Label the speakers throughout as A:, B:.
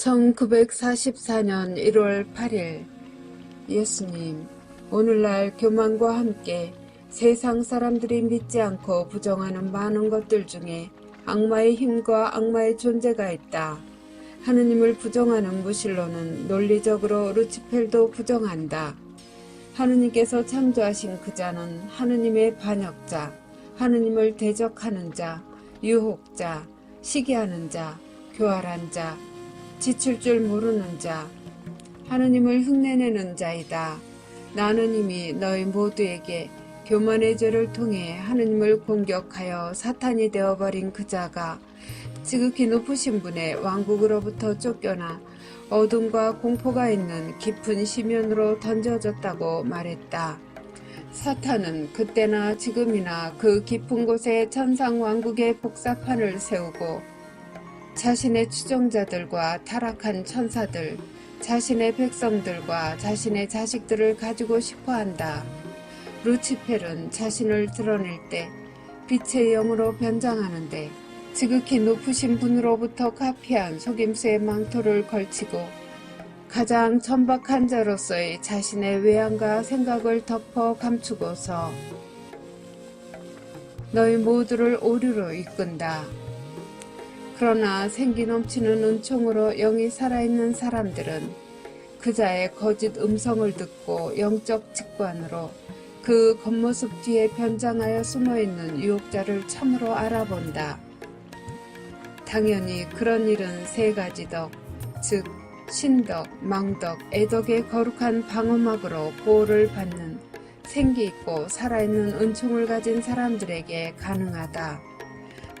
A: 1944년 1월 8일 예수님, 오늘날 교만과 함께 세상 사람들이 믿지 않고 부정하는 많은 것들 중에 악마의 힘과 악마의 존재가 있다. 하느님을 부정하는 무신론은 논리적으로 루치펠도 부정한다. 하느님께서 창조하신 그자는 하느님의 반역자, 하느님을 대적하는 자, 유혹자, 시기하는 자, 교활한 자, 지칠 줄 모르는 자, 하느님을 흉내내는 자이다. 나는 이미 너희 모두에게 교만의 죄를 통해 하느님을 공격하여 사탄이 되어버린 그 자가 지극히 높으신 분의 왕국으로부터 쫓겨나 어둠과 공포가 있는 깊은 시면으로 던져졌다고 말했다. 사탄은 그때나 지금이나 그 깊은 곳에 천상 왕국의 복사판을 세우고 자신의 추종자들과 타락한 천사들, 자신의 백성들과 자신의 자식들을 가지고 싶어 한다. 루치펠은 자신을 드러낼 때 빛의 영으로 변장하는데 지극히 높으신 분으로부터 가피한 속임수의 망토를 걸치고 가장 천박한 자로서의 자신의 외양과 생각을 덮어 감추고서 너희 모두를 오류로 이끈다. 그러나 생기 넘치는 은총으로 영이 살아있는 사람들은 그자의 거짓 음성을 듣고 영적 직관으로 그 겉모습 뒤에 변장하여 숨어있는 유혹자를 참으로 알아본다. 당연히 그런 일은 세 가지 덕, 즉 신덕, 망덕, 애덕의 거룩한 방어막으로 보호를 받는 생기 있고 살아있는 은총을 가진 사람들에게 가능하다.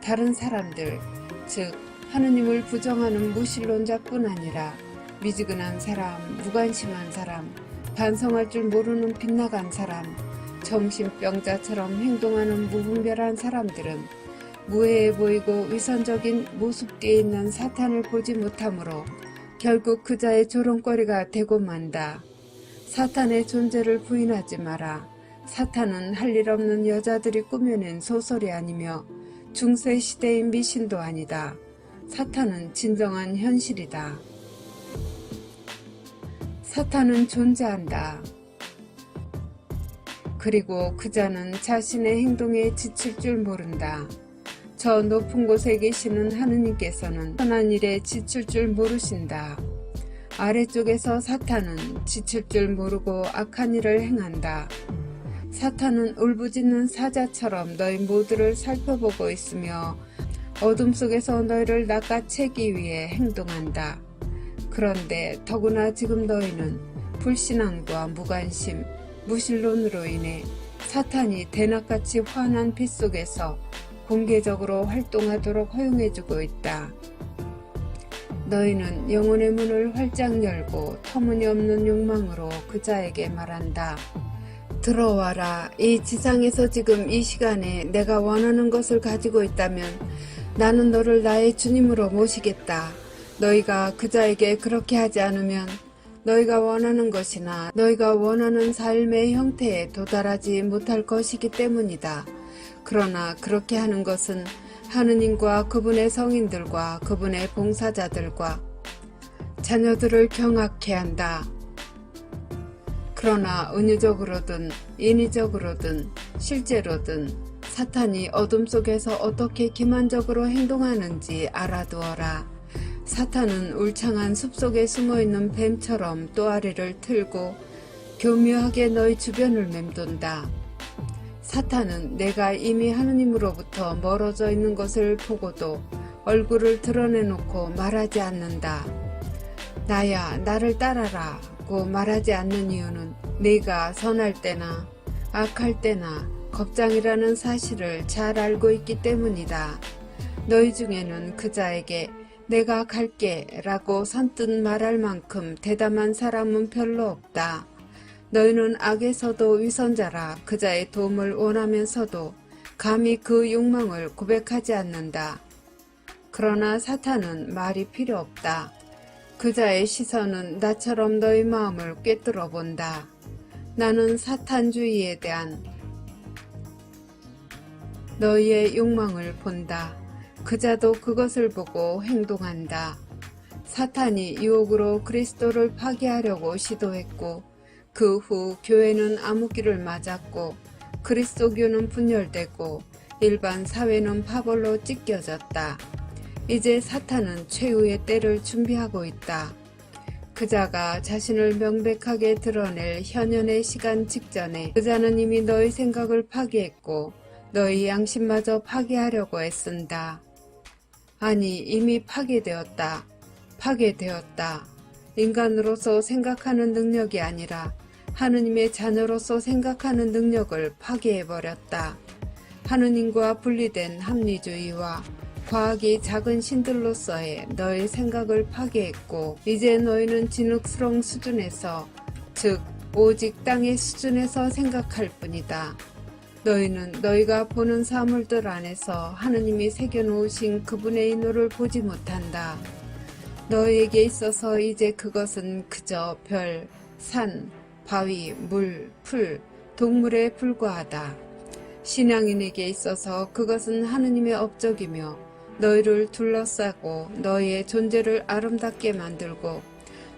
A: 다른 사람들, 즉 하느님을 부정하는 무신론자뿐 아니라 미지근한 사람, 무관심한 사람, 반성할 줄 모르는 빗나간 사람, 정신병자처럼 행동하는 무분별한 사람들은 무해해 보이고 위선적인 모습 뒤에 있는 사탄을 보지 못하므로 결국 그자의 조롱거리가 되고 만다. 사탄의 존재를 부인하지 마라. 사탄은 할 일 없는 여자들이 꾸며낸 소설이 아니며 중세 시대의 미신도 아니다. 사탄은 진정한 현실이다. 사탄은 존재한다. 그리고 그자는 자신의 행동에 지칠 줄 모른다. 저 높은 곳에 계시는 하느님께서는 선한 일에 지칠 줄 모르신다. 아래쪽에서 사탄은 지칠 줄 모르고 악한 일을 행한다. 사탄은 울부짖는 사자처럼 너희 모두를 살펴보고 있으며 어둠 속에서 너희를 낚아채기 위해 행동한다. 그런데 더구나 지금 너희는 불신앙과 무관심, 무신론으로 인해 사탄이 대낮같이 환한 빛 속에서 공개적으로 활동하도록 허용해주고 있다. 너희는 영혼의 문을 활짝 열고 터무니없는 욕망으로 그자에게 말한다. 들어와라. 이 지상에서 지금 이 시간에 내가 원하는 것을 가지고 있다면 나는 너를 나의 주님으로 모시겠다. 너희가 그자에게 그렇게 하지 않으면 너희가 원하는 것이나 너희가 원하는 삶의 형태에 도달하지 못할 것이기 때문이다. 그러나 그렇게 하는 것은 하느님과 그분의 성인들과 그분의 봉사자들과 자녀들을 경악해 한다. 그러나 은유적으로든 인위적으로든 실제로든 사탄이 어둠 속에서 어떻게 기만적으로 행동하는지 알아두어라. 사탄은 울창한 숲속에 숨어있는 뱀처럼 또아리를 틀고 교묘하게 너희 주변을 맴돈다. 사탄은 내가 이미 하느님으로부터 멀어져 있는 것을 보고도 얼굴을 드러내놓고 말하지 않는다. 나야, 나를 따라라. 고 말하지 않는 이유는 네가 선할 때나 악할 때나 겁장이라는 사실을 잘 알고 있기 때문이다. 너희 중에는 그자에게 내가 갈게 라고 선뜻 말할 만큼 대담한 사람은 별로 없다. 너희는 악에서도 위선자라 그자의 도움을 원하면서도 감히 그 욕망을 고백하지 않는다. 그러나 사탄은 말이 필요 없다. 그자의 시선은 나처럼 너희 마음을 꿰뚫어 본다. 나는 사탄주의에 대한 너희의 욕망을 본다. 그자도 그것을 보고 행동한다. 사탄이 유혹으로 그리스도를 파괴하려고 시도했고 그 후 교회는 암흑기를 맞았고 그리스도교는 분열되고 일반 사회는 파벌로 찢겨졌다. 이제 사탄은 최후의 때를 준비하고 있다. 그자가 자신을 명백하게 드러낼 현현의 시간 직전에 그자는 이미 너의 생각을 파괴했고 너의 양심마저 파괴하려고 애쓴다. 아니 이미 파괴되었다. 파괴되었다. 인간으로서 생각하는 능력이 아니라 하느님의 자녀로서 생각하는 능력을 파괴해버렸다. 하느님과 분리된 합리주의와 과학이 작은 신들로서의 너의 생각을 파괴했고 이제 너희는 진흙스러운 수준에서 즉 오직 땅의 수준에서 생각할 뿐이다. 너희는 너희가 보는 사물들 안에서 하느님이 새겨놓으신 그분의 인호를 보지 못한다. 너희에게 있어서 이제 그것은 그저 별, 산, 바위, 물, 풀, 동물에 불과하다. 신앙인에게 있어서 그것은 하느님의 업적이며 너희를 둘러싸고 너희의 존재를 아름답게 만들고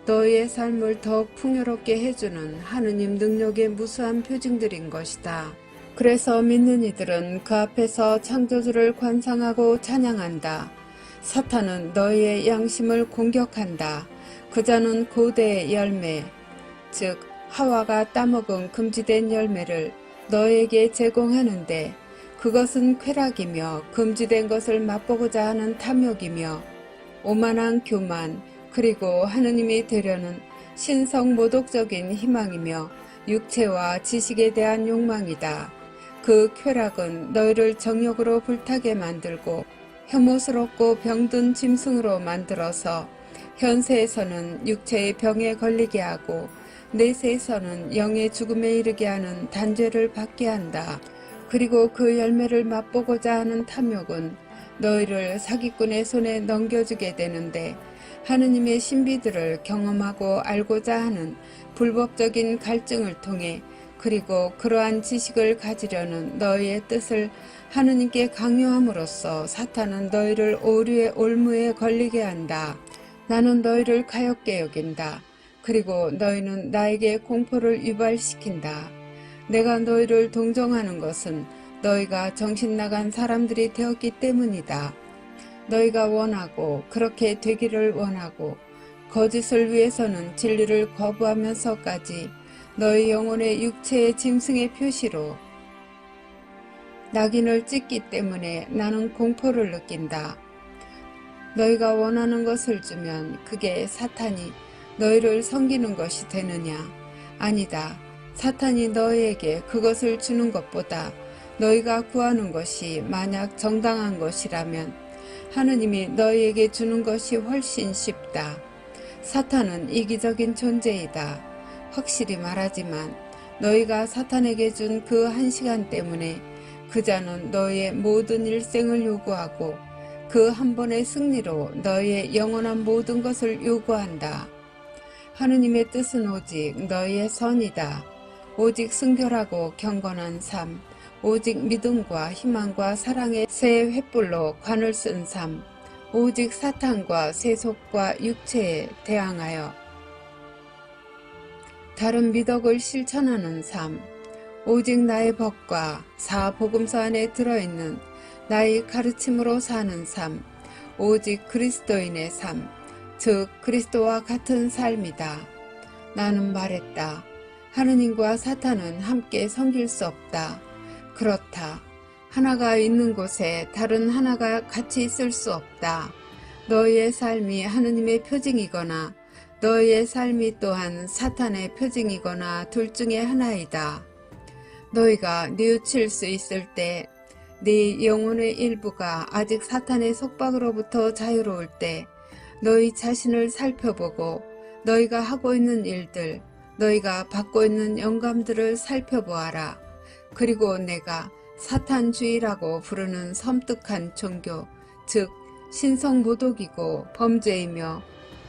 A: 너희의 삶을 더욱 풍요롭게 해주는 하느님 능력의 무수한 표징들인 것이다. 그래서 믿는 이들은 그 앞에서 창조주를 관상하고 찬양한다. 사탄은 너희의 양심을 공격한다. 그자는 고대의 열매, 즉 하와가 따먹은 금지된 열매를 너에게 제공하는데 그것은 쾌락이며 금지된 것을 맛보고자 하는 탐욕이며 오만한 교만 그리고 하느님이 되려는 신성 모독적인 희망이며 육체와 지식에 대한 욕망이다. 그 쾌락은 너희를 정욕으로 불타게 만들고 혐오스럽고 병든 짐승으로 만들어서 현세에서는 육체의 병에 걸리게 하고 내세에서는 영의 죽음에 이르게 하는 단죄를 받게 한다. 그리고 그 열매를 맛보고자 하는 탐욕은 너희를 사기꾼의 손에 넘겨주게 되는데 하느님의 신비들을 경험하고 알고자 하는 불법적인 갈증을 통해 그리고 그러한 지식을 가지려는 너희의 뜻을 하느님께 강요함으로써 사탄은 너희를 오류의 올무에 걸리게 한다. 나는 너희를 가엽게 여긴다. 그리고 너희는 나에게 공포를 유발시킨다. 내가 너희를 동정하는 것은 너희가 정신 나간 사람들이 되었기 때문이다. 너희가 원하고 그렇게 되기를 원하고 거짓을 위해서는 진리를 거부하면서까지 너희 영혼의 육체의 짐승의 표시로 낙인을 찍기 때문에 나는 공포를 느낀다. 너희가 원하는 것을 주면 그게 사탄이 너희를 섬기는 것이 되느냐? 아니다. 사탄이 너희에게 그것을 주는 것보다 너희가 구하는 것이 만약 정당한 것이라면 하느님이 너희에게 주는 것이 훨씬 쉽다. 사탄은 이기적인 존재이다. 확실히 말하지만 너희가 사탄에게 준 그 한 시간 때문에 그자는 너희의 모든 일생을 요구하고 그 한 번의 승리로 너희의 영원한 모든 것을 요구한다. 하느님의 뜻은 오직 너희의 선이다. 오직 순결하고 경건한 삶, 오직 믿음과 희망과 사랑의 새 횃불로 관을 쓴 삶, 오직 사탄과 세속과 육체에 대항하여 다른 미덕을 실천하는 삶, 오직 나의 법과 사복음서 안에 들어있는 나의 가르침으로 사는 삶, 오직 그리스도인의 삶, 즉 그리스도와 같은 삶이다. 나는 말했다. 하느님과 사탄은 함께 섬길 수 없다. 그렇다. 하나가 있는 곳에 다른 하나가 같이 있을 수 없다. 너희의 삶이 하느님의 표징이거나 너희의 삶이 또한 사탄의 표징이거나 둘 중에 하나이다. 너희가 뉘우칠 수 있을 때, 네 영혼의 일부가 아직 사탄의 속박으로부터 자유로울 때, 너희 자신을 살펴보고 너희가 하고 있는 일들, 너희가 받고 있는 영감들을 살펴보아라. 그리고 내가 사탄주의라고 부르는 섬뜩한 종교, 즉 신성 모독이고 범죄이며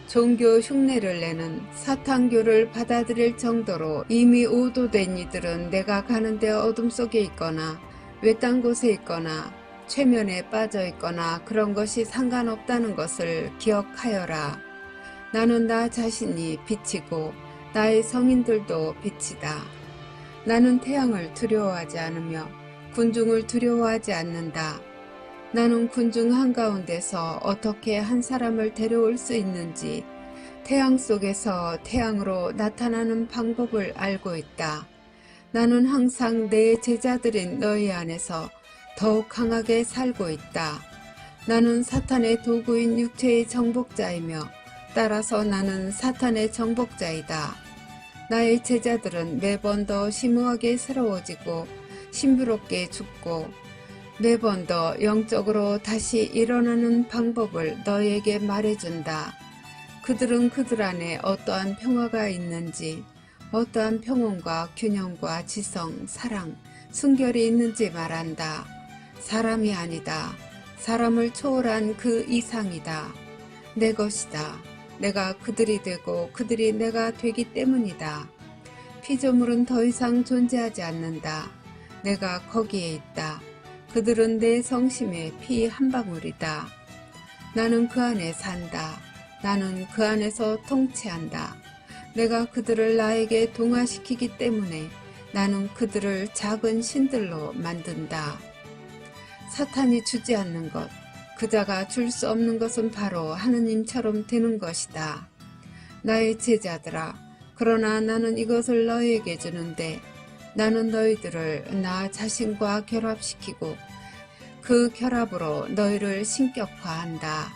A: 종교 흉내를 내는 사탄교를 받아들일 정도로 이미 오도된 이들은 내가 가는데 어둠 속에 있거나 외딴 곳에 있거나 최면에 빠져 있거나 그런 것이 상관없다는 것을 기억하여라. 나는 나 자신이 빛이고 나의 성인들도 빛이다. 나는 태양을 두려워하지 않으며 군중을 두려워하지 않는다. 나는 군중 한가운데서 어떻게 한 사람을 데려올 수 있는지 태양 속에서 태양으로 나타나는 방법을 알고 있다. 나는 항상 내 제자들인 너희 안에서 더욱 강하게 살고 있다. 나는 사탄의 도구인 육체의 정복자이며 따라서 나는 사탄의 정복자이다. 나의 제자들은 매번 더 심오하게 새로워지고 신비롭게 죽고 매번 더 영적으로 다시 일어나는 방법을 너에게 말해준다. 그들은 그들 안에 어떠한 평화가 있는지, 어떠한 평온과 균형과 지성, 사랑, 순결이 있는지 말한다. 사람이 아니다. 사람을 초월한 그 이상이다. 내 것이다. 내가 그들이 되고 그들이 내가 되기 때문이다. 피조물은 더 이상 존재하지 않는다. 내가 거기에 있다. 그들은 내 성심의 피 한 방울이다. 나는 그 안에 산다. 나는 그 안에서 통치한다. 내가 그들을 나에게 동화시키기 때문에 나는 그들을 작은 신들로 만든다. 사탄이 주지 않는 것, 그자가 줄 수 없는 것은 바로 하느님처럼 되는 것이다. 나의 제자들아, 그러나 나는 이것을 너희에게 주는데 나는 너희들을 나 자신과 결합시키고 그 결합으로 너희를 신격화한다.